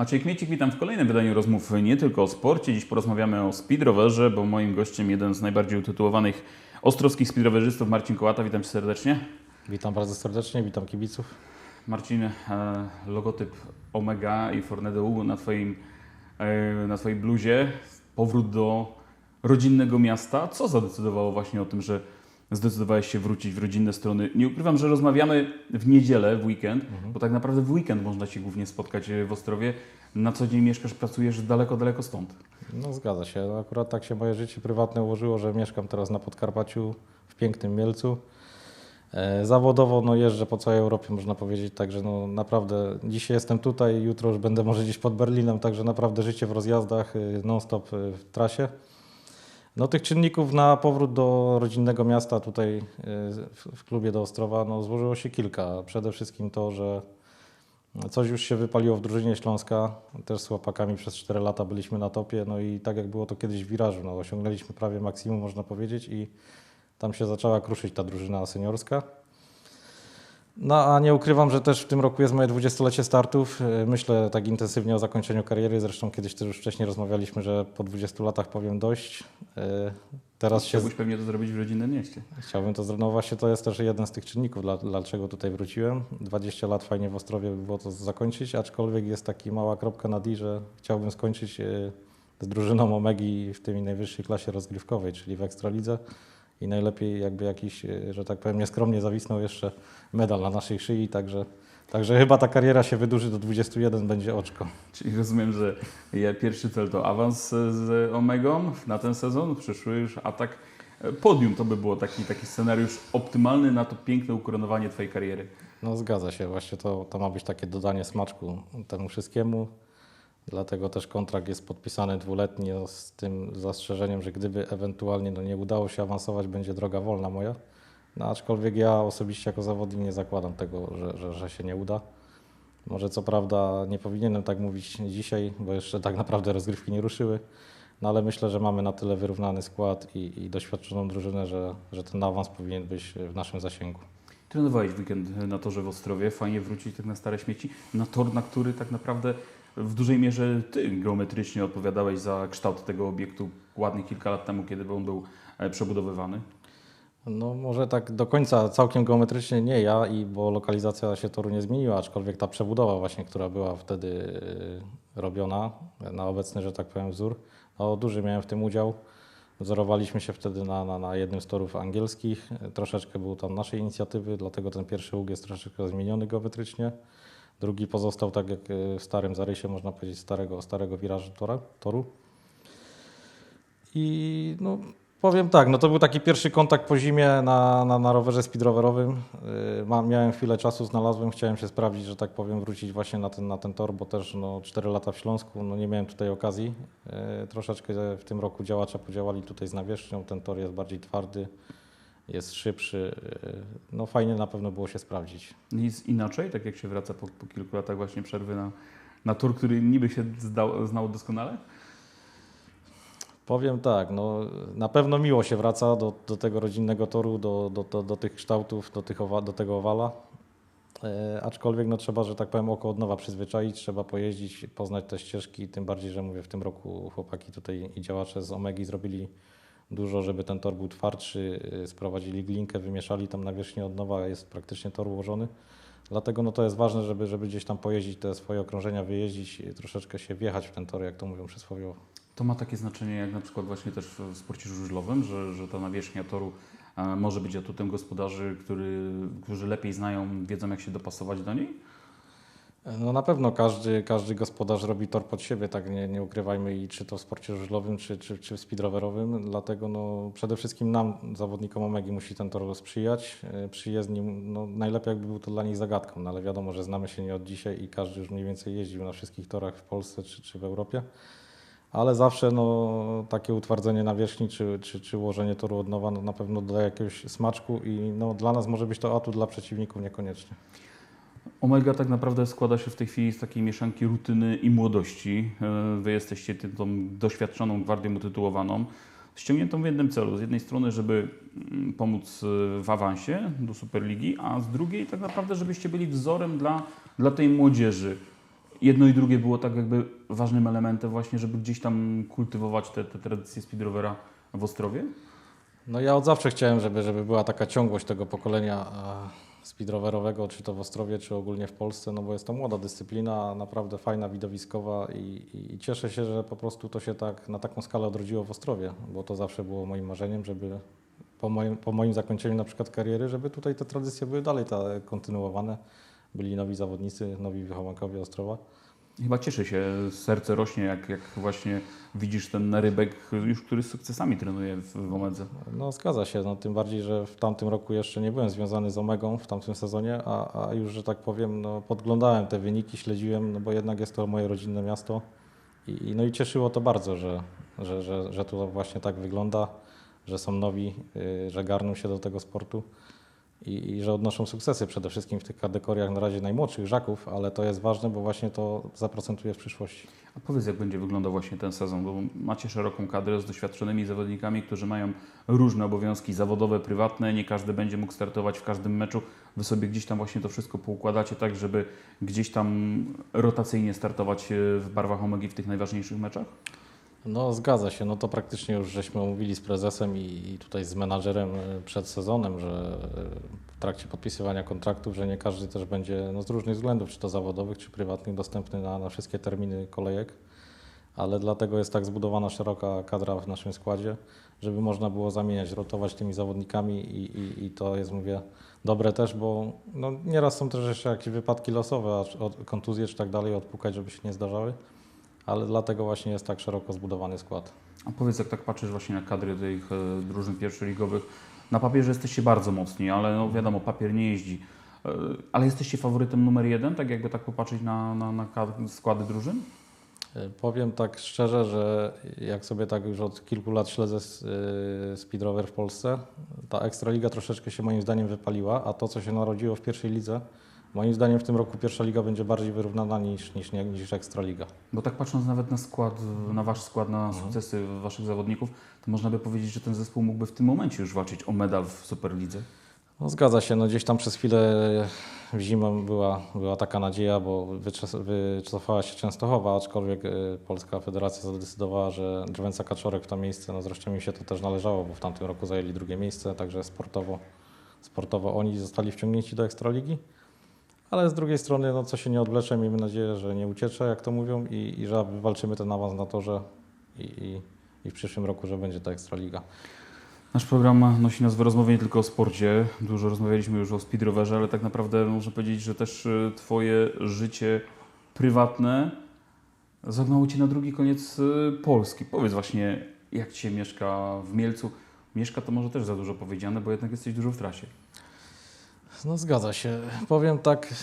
Maciej Kmiecik, witam w kolejnym wydaniu rozmów nie tylko o sporcie. Dziś porozmawiamy o speedrowerze, bo moim gościem jeden z najbardziej utytułowanych ostrowskich speedrowerzystów, Marcin Kołata. Witam Cię serdecznie. Witam bardzo serdecznie, witam kibiców. Marcin, e, logotyp Omega i Fornede U na Twoim, e, na Twojej bluzie. Powrót do rodzinnego miasta. Co zadecydowało właśnie o tym, że zdecydowałeś się wrócić w rodzinne strony? Nie ukrywam, że rozmawiamy w niedzielę, w weekend, bo tak naprawdę w weekend można się głównie spotkać e, w Ostrowie. Na co dzień mieszkasz, pracujesz daleko, daleko stąd. No zgadza się, akurat tak się moje życie prywatne ułożyło, że mieszkam teraz na Podkarpaciu, w pięknym Mielcu. E, Zawodowo no, jeżdżę po całej Europie, można powiedzieć, także no, naprawdę dzisiaj jestem tutaj, jutro już będę może gdzieś pod Berlinem, także naprawdę życie w rozjazdach, y, non-stop w trasie. No tych czynników na powrót do rodzinnego miasta tutaj y, w, klubie do Ostrowa no, złożyło się kilka. Przede wszystkim to, że Coś już się wypaliło w drużynie Śląska. Też z chłopakami przez 4 lata byliśmy na topie. No i tak jak było to kiedyś w wirażu, no osiągnęliśmy prawie maksimum, można powiedzieć, i tam się zaczęła kruszyć ta drużyna seniorska. No a nie ukrywam, że też w tym roku jest moje 20-lecie startów. Yy, Myślę tak intensywnie o zakończeniu kariery. Zresztą kiedyś też już wcześniej rozmawialiśmy, że po 20 latach powiem dość. Yy, Teraz się Chciałbyś pewnie to zrobić w rodzinnym mieście. Chciałbym to zrobić. No właśnie to jest też jeden z tych czynników, dla, dlaczego tutaj wróciłem. 20 lat fajnie w Ostrowie by było to zakończyć, aczkolwiek jest taka mała kropka na D, że chciałbym skończyć e, z drużyną Omegi w tej najwyższej klasie rozgrywkowej, czyli w Ekstralidze. I najlepiej jakby jakiś, e, że tak powiem, nieskromnie zawisnął jeszcze medal na naszej szyi, także, także chyba ta kariera się wydłuży do 21, będzie oczko. Czyli rozumiem, że pierwszy cel to awans z Omegą na ten sezon, przyszły już atak. Podium to by było taki, taki scenariusz optymalny na to piękne ukoronowanie Twojej kariery. No zgadza się, właśnie to, to ma być takie dodanie smaczku temu wszystkiemu. Dlatego też kontrakt jest podpisany dwuletni no, z tym zastrzeżeniem, że gdyby ewentualnie no, nie udało się awansować, będzie droga wolna moja. No, aczkolwiek ja osobiście jako zawodnik nie zakładam tego, że, że, że się nie uda. Może co prawda nie powinienem tak mówić dzisiaj, bo jeszcze tak naprawdę rozgrywki nie ruszyły, no ale myślę, że mamy na tyle wyrównany skład i, i doświadczoną drużynę, że, że ten awans powinien być w naszym zasięgu. Trenowałeś weekend na torze w Ostrowie, fajnie wrócić tak na stare śmieci, na tor, na który tak naprawdę w dużej mierze Ty geometrycznie odpowiadałeś za kształt tego obiektu ładnych kilka lat temu, kiedy on był e, przebudowywany. No może tak do końca całkiem geometrycznie nie ja, i bo lokalizacja się toru nie zmieniła, aczkolwiek ta przebudowa właśnie, która była wtedy y, robiona na obecny, że tak powiem, wzór, no duży miałem w tym udział. Wzorowaliśmy się wtedy na, na, na jednym z torów angielskich. Troszeczkę był tam naszej inicjatywy, dlatego ten pierwszy łuk jest troszeczkę zmieniony geometrycznie. Drugi pozostał tak jak y, w starym zarysie, można powiedzieć, starego, starego wirażu tora, toru. I no, powiem tak, no to był taki pierwszy kontakt po zimie na, na, na rowerze speedrowerowym. Ma, miałem chwilę czasu, znalazłem, chciałem się sprawdzić, że tak powiem, wrócić właśnie na ten, na ten tor, bo też no, 4 lata w Śląsku, no nie miałem tutaj okazji. Yy, troszeczkę w tym roku działacze podziałali tutaj z nawierzchnią, ten tor jest bardziej twardy, jest szybszy. Yy, no fajnie na pewno było się sprawdzić. Nic inaczej, tak jak się wraca po, po kilku latach właśnie przerwy na, na tor, który niby się zdał, znał doskonale? Powiem tak, no, na pewno miło się wraca do, do tego rodzinnego toru, do, do, do, do tych kształtów, do, tych owa, do tego owala. E, aczkolwiek no, trzeba, że tak powiem, oko od nowa przyzwyczaić, trzeba pojeździć, poznać te ścieżki, tym bardziej, że mówię, w tym roku chłopaki tutaj i działacze z Omegi zrobili dużo, żeby ten tor był twardszy, y, sprowadzili glinkę, wymieszali tam nawierzchnię od nowa, jest praktycznie tor ułożony. Dlatego no, to jest ważne, żeby, żeby gdzieś tam pojeździć te swoje okrążenia, wyjeździć, y, troszeczkę się wjechać w ten tor, jak to mówią przysłowiowo. To ma takie znaczenie jak na przykład właśnie też w sporcie żużlowym, że, że ta nawierzchnia toru może być atutem gospodarzy, który, którzy lepiej znają, wiedzą jak się dopasować do niej? No na pewno każdy, każdy gospodarz robi tor pod siebie, tak nie, nie ukrywajmy i czy to w sporcie żużlowym, czy, czy, czy w speedrowerowym, dlatego no przede wszystkim nam, zawodnikom Omegi musi ten tor sprzyjać, E, przyjezdni, no najlepiej jakby był to dla nich zagadką, no ale wiadomo, że znamy się nie od dzisiaj i każdy już mniej więcej jeździł na wszystkich torach w Polsce czy, czy w Europie, ale zawsze no takie utwardzenie nawierzchni czy, czy, czy ułożenie toru od nowa no, na pewno dodaje jakiegoś smaczku i no dla nas może być to atut, dla przeciwników niekoniecznie. Omega tak naprawdę składa się w tej chwili z takiej mieszanki rutyny i młodości. E, Wy jesteście tą doświadczoną gwardią utytułowaną, ściągniętą w jednym celu. Z jednej strony, żeby mm, pomóc e, w awansie do Superligi, a z drugiej tak naprawdę, żebyście byli wzorem dla, dla tej młodzieży. jedno i drugie było tak jakby ważnym elementem właśnie, żeby gdzieś tam kultywować te, te tradycje speedrovera w Ostrowie? No ja od zawsze chciałem, żeby, żeby była taka ciągłość tego pokolenia speedrowerowego, czy to w Ostrowie, czy ogólnie w Polsce, no bo jest to młoda dyscyplina, naprawdę fajna, widowiskowa i, i, cieszę się, że po prostu to się tak na taką skalę odrodziło w Ostrowie, bo to zawsze było moim marzeniem, żeby po moim, po moim zakończeniu na przykład kariery, żeby tutaj te tradycje były dalej ta, kontynuowane. Byli nowi zawodnicy, nowi wychowankowie Ostrowa. Chyba cieszy się, serce rośnie, jak, jak właśnie widzisz ten narybek, już który z sukcesami trenuje w, Omedze. No zgadza się, no, tym bardziej, że w tamtym roku jeszcze nie byłem związany z Omegą w tamtym sezonie, a, a już, że tak powiem, no, podglądałem te wyniki, śledziłem, no bo jednak jest to moje rodzinne miasto i, i- no i cieszyło to bardzo, że, że, że, że to właśnie tak wygląda, że są nowi, y, że garną się do tego sportu i, i że odnoszą sukcesy przede wszystkim w tych kategoriach na razie najmłodszych żaków, ale to jest ważne, bo właśnie to zaprocentuje w przyszłości. A powiedz, jak będzie wyglądał właśnie ten sezon, bo macie szeroką kadrę z doświadczonymi zawodnikami, którzy mają różne obowiązki zawodowe, prywatne, nie każdy będzie mógł startować w każdym meczu. Wy sobie gdzieś tam właśnie to wszystko poukładacie tak, żeby gdzieś tam rotacyjnie startować e, w barwach Omegi w tych najważniejszych meczach? No zgadza się, no to praktycznie już żeśmy omówili z prezesem i, tutaj z menadżerem e, przed sezonem, że e, w trakcie podpisywania kontraktów, że nie każdy też będzie no, z różnych względów, czy to zawodowych, czy prywatnych, dostępny na, na wszystkie terminy kolejek, ale dlatego jest tak zbudowana szeroka kadra w naszym składzie, żeby można było zamieniać, rotować tymi zawodnikami i, i, i to jest, mówię, dobre też, bo no, nieraz są też jeszcze jakieś wypadki losowe, kontuzje czy tak dalej, odpukać, żeby się nie zdarzały ale dlatego właśnie jest tak szeroko zbudowany skład. A powiedz, jak tak patrzysz właśnie na kadry tych e, drużyn pierwszoligowych, na papierze jesteście bardzo mocni, ale no wiadomo, papier nie jeździ. E, Ale jesteście faworytem numer jeden, tak jakby tak popatrzeć na, na, na składy drużyn? Y, Powiem tak szczerze, że jak sobie tak już od kilku lat śledzę speedrower w Polsce, ta Ekstraliga troszeczkę się moim zdaniem wypaliła, a to co się narodziło w pierwszej lidze, moim zdaniem w tym roku pierwsza liga będzie bardziej wyrównana niż, niż, niż Ekstraliga. Bo tak patrząc nawet na skład, na wasz skład, na sukcesy waszych zawodników, to można by powiedzieć, że ten zespół mógłby w tym momencie już walczyć o medal w Superlidze. No zgadza się, no gdzieś tam przez chwilę w zimę była, była taka nadzieja, bo wycofała się Częstochowa, aczkolwiek y, Polska Federacja zadecydowała, że Drwęca Kaczorek w to miejsce, no zresztą im się to też należało, bo w tamtym roku zajęli drugie miejsce, także sportowo, sportowo oni zostali wciągnięci do Ekstraligi. Ale z drugiej strony, no co się nie odwlecze, miejmy nadzieję, że nie uciecze, jak to mówią, i, i że wywalczymy ten awans na torze i, i, i w przyszłym roku, że będzie ta Ekstraliga. Nasz program nosi nazwę rozmowy nie tylko o sporcie. Dużo rozmawialiśmy już o speedrowerze, ale tak naprawdę można powiedzieć, że też y, twoje życie prywatne zagnało cię na drugi koniec y, Polski. Powiedz właśnie, jak ci się mieszka w Mielcu? Mieszka to może też za dużo powiedziane, bo jednak jesteś dużo w trasie. No zgadza się. Powiem tak,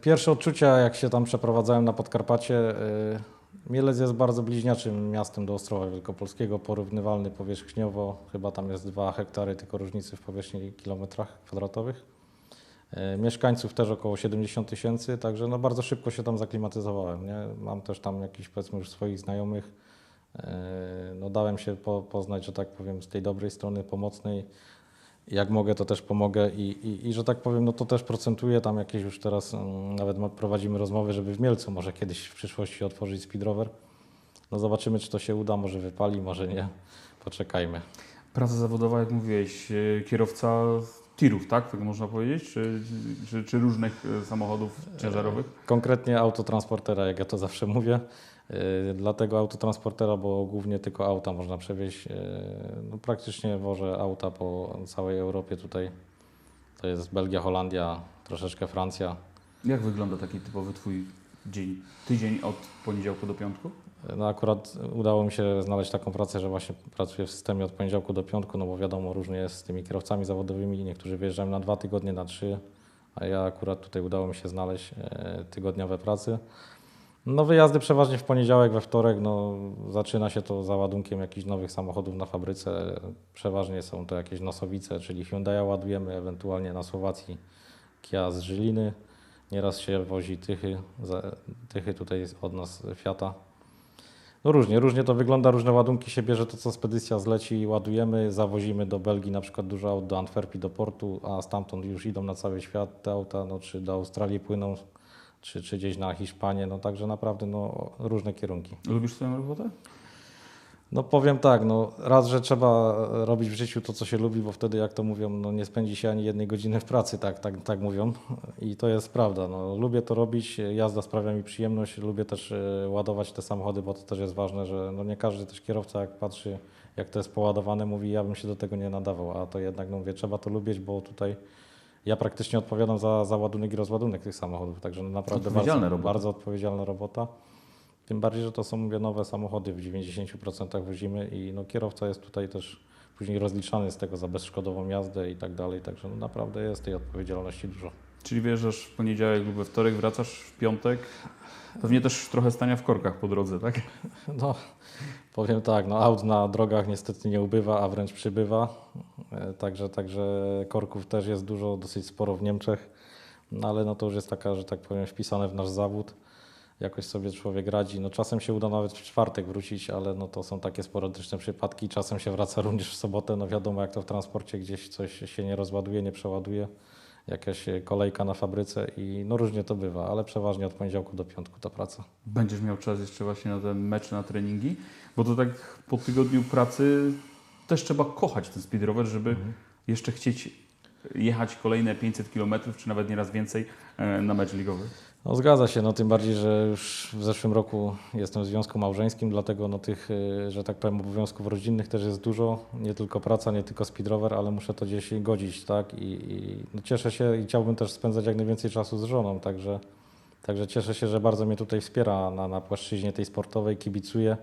pierwsze odczucia jak się tam przeprowadzałem na Podkarpacie, y, Mielec jest bardzo bliźniaczym miastem do Ostrowa Wielkopolskiego, porównywalny powierzchniowo, chyba tam jest 2 hektary tylko różnicy w powierzchni kilometrach kwadratowych. Y, Mieszkańców też około 70 tysięcy, także no bardzo szybko się tam zaklimatyzowałem. Nie? Mam też tam jakichś powiedzmy już swoich znajomych. Y, No dałem się po, poznać, że tak powiem, z tej dobrej strony, pomocnej jak mogę, to też pomogę i, i, i że tak powiem, no to też procentuję tam jakieś już teraz, mm, nawet prowadzimy rozmowy, żeby w Mielcu może kiedyś w przyszłości otworzyć speedrower. No zobaczymy, czy to się uda, może wypali, może nie. Poczekajmy. Praca zawodowa, jak mówiłeś, y, kierowca tirów, tak? Tak można powiedzieć? Czy, czy, czy różnych y, samochodów ciężarowych? Konkretnie autotransportera, jak ja to zawsze mówię. Yy, Dlatego autotransportera, bo głównie tylko auta można przewieźć. Yy, No, praktycznie wożę auta po całej Europie tutaj. To jest Belgia, Holandia, troszeczkę Francja. Jak wygląda taki typowy twój dzień? Tydzień od poniedziałku do piątku? No akurat udało mi się znaleźć taką pracę, że właśnie pracuję w systemie od poniedziałku do piątku, no bo wiadomo, różnie jest z tymi kierowcami zawodowymi. Niektórzy wyjeżdżają na dwa tygodnie, na trzy, a ja akurat tutaj udało mi się znaleźć tygodniowe pracy. No wyjazdy przeważnie w poniedziałek, we wtorek, no zaczyna się to załadunkiem jakichś nowych samochodów na fabryce. Przeważnie są to jakieś nosowice, czyli Hyundai ładujemy, ewentualnie na Słowacji Kia z Żyliny. Nieraz się wozi tychy, tychy tutaj od nas Fiata. No różnie, różnie to wygląda, różne ładunki się bierze, to co spedycja zleci, ładujemy, zawozimy do Belgii na przykład dużo aut, do Antwerpii, do portu, a stamtąd już idą na cały świat te auta, no czy do Australii płyną, czy, czy gdzieś na Hiszpanię, no także naprawdę no, różne kierunki. Lubisz swoją robotę? No powiem tak, no raz, że trzeba robić w życiu to, co się lubi, bo wtedy, jak to mówią, no nie spędzi się ani jednej godziny w pracy, tak, tak, tak mówią. I to jest prawda. No, lubię to robić, jazda sprawia mi przyjemność, lubię też e, ładować te samochody, bo to też jest ważne, że no nie każdy też kierowca, jak patrzy, jak to jest poładowane, mówi, ja bym się do tego nie nadawał, a to jednak, no mówię, trzeba to lubić, bo tutaj ja praktycznie odpowiadam za, za ładunek i rozładunek tych samochodów, także no naprawdę bardzo, robota. bardzo odpowiedzialna robota. Tym bardziej, że to są mówię, nowe samochody, w 90% wozimy i no, kierowca jest tutaj też później rozliczany z tego za bezszkodową jazdę i tak dalej, także no, naprawdę jest tej odpowiedzialności dużo. Czyli wjeżdżasz w poniedziałek lub we wtorek, wracasz w piątek. Pewnie też trochę stania w korkach po drodze, tak? No, powiem tak, no aut na drogach niestety nie ubywa, a wręcz przybywa, także, także korków też jest dużo, dosyć sporo w Niemczech, no ale no to już jest taka, że tak powiem, wpisane w nasz zawód. Jakoś sobie człowiek radzi. No czasem się uda nawet w czwartek wrócić, ale no to są takie sporadyczne przypadki. Czasem się wraca również w sobotę. No wiadomo, jak to w transporcie gdzieś coś się nie rozładuje, nie przeładuje. Jakaś e, kolejka na fabryce i no różnie to bywa, ale przeważnie od poniedziałku do piątku ta praca. Będziesz miał czas jeszcze właśnie na ten mecz, na treningi, bo to tak po tygodniu pracy też trzeba kochać ten speed rower, żeby jeszcze chcieć jechać kolejne 500 km, czy nawet nieraz więcej e, na mecz ligowy. No zgadza się, no tym bardziej, że już w zeszłym roku jestem w związku małżeńskim, dlatego no tych, y, że tak powiem, obowiązków rodzinnych też jest dużo. Nie tylko praca, nie tylko speedrower, ale muszę to gdzieś godzić, tak? I, i no cieszę się i chciałbym też spędzać jak najwięcej czasu z żoną, także, także cieszę się, że bardzo mnie tutaj wspiera na, na płaszczyźnie tej sportowej, kibicuje.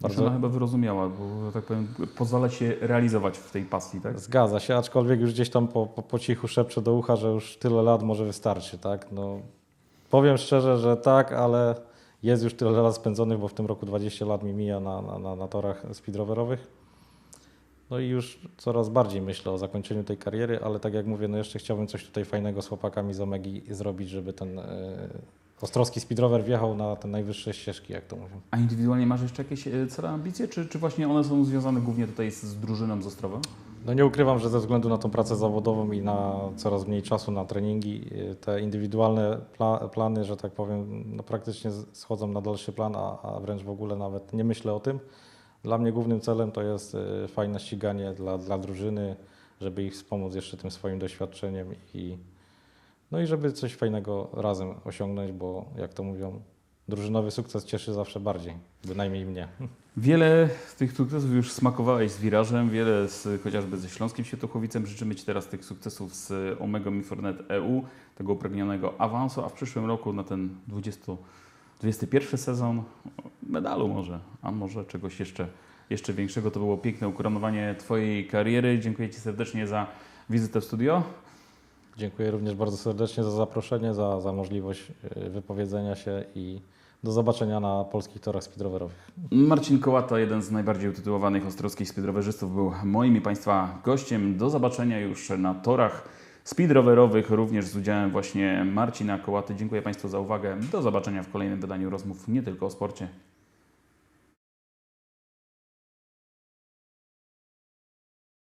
Bardzo... Ona chyba wyrozumiała, bo tak powiem, pozwala się realizować w tej pasji, tak? Zgadza się, aczkolwiek już gdzieś tam po, po, po cichu szepczę do ucha, że już tyle lat może wystarczy, tak? No, powiem szczerze, że tak, ale jest już tyle lat spędzonych, bo w tym roku 20 lat mi mija na, na, na, na torach speedrowerowych. No i już coraz bardziej myślę o zakończeniu tej kariery, ale tak jak mówię, no jeszcze chciałbym coś tutaj fajnego z chłopakami z Omegi zrobić, żeby ten e, ostrowski speedrower wjechał na te najwyższe ścieżki, jak to mówią. A indywidualnie masz jeszcze jakieś e, cele, ambicje, czy, czy właśnie one są związane głównie tutaj z, z drużyną z Ostrowa? No nie ukrywam, że ze względu na tą pracę zawodową i na coraz mniej czasu na treningi, y, te indywidualne pla plany, że tak powiem, no praktycznie schodzą na dalszy plan, a, a wręcz w ogóle nawet nie myślę o tym. Dla mnie głównym celem to jest y, fajne ściganie dla, dla drużyny, żeby ich wspomóc jeszcze tym swoim doświadczeniem i no i żeby coś fajnego razem osiągnąć, bo jak to mówią, drużynowy sukces cieszy zawsze bardziej, bynajmniej mnie. Wiele z tych sukcesów już smakowałeś z Wirażem, wiele z, chociażby ze Śląskim Świętochowicem. Życzymy Ci teraz tych sukcesów z Omega Mifornet EU, tego upragnionego awansu, a w przyszłym roku na ten 20, 21 sezon medalu może, a może czegoś jeszcze, jeszcze większego. To było piękne ukoronowanie Twojej kariery. Dziękuję Ci serdecznie za wizytę w studio. Dziękuję również bardzo serdecznie za zaproszenie, za, za możliwość y, wypowiedzenia się i do zobaczenia na polskich torach speedrowerowych. Marcin Kołata, jeden z najbardziej utytułowanych ostrowskich speedrowerzystów, był moim i Państwa gościem. Do zobaczenia już na torach speedrowerowych, również z udziałem właśnie Marcina Kołaty. Dziękuję Państwu za uwagę. Do zobaczenia w kolejnym wydaniu rozmów nie tylko o sporcie.